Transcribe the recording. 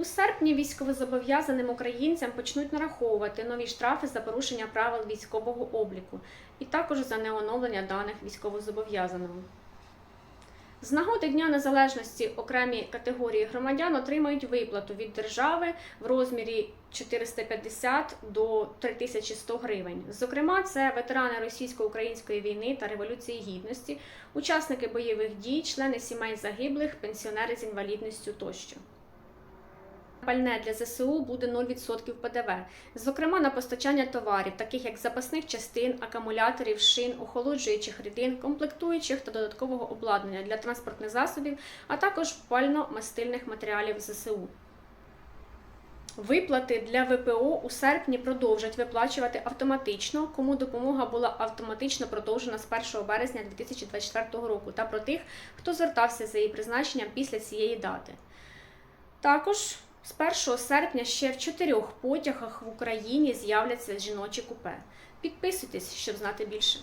У серпні військовозобов'язаним українцям почнуть нараховувати нові штрафи за порушення правил військового обліку і також за неоновлення даних військовозобов'язаного. З нагоди Дня Незалежності окремі категорії громадян отримають виплату від держави в розмірі 450 до 3100 гривень. Зокрема, це ветерани російсько-української війни та революції гідності, учасники бойових дій, члени сімей загиблих, пенсіонери з інвалідністю тощо. Пальне для ЗСУ буде 0% ПДВ, зокрема на постачання товарів, таких як запасних частин, акумуляторів, шин, охолоджуючих рідин, комплектуючих та додаткового обладнання для транспортних засобів, а також пально-мастильних матеріалів ЗСУ. Виплати для ВПО у серпні продовжать виплачувати автоматично, кому допомога була автоматично продовжена з 1 березня 2024 року, та про тих, хто звертався за її призначенням після цієї дати. Також з 1 серпня ще в чотирьох потягах в Україні з'являться жіночі купе. Підписуйтесь, щоб знати більше.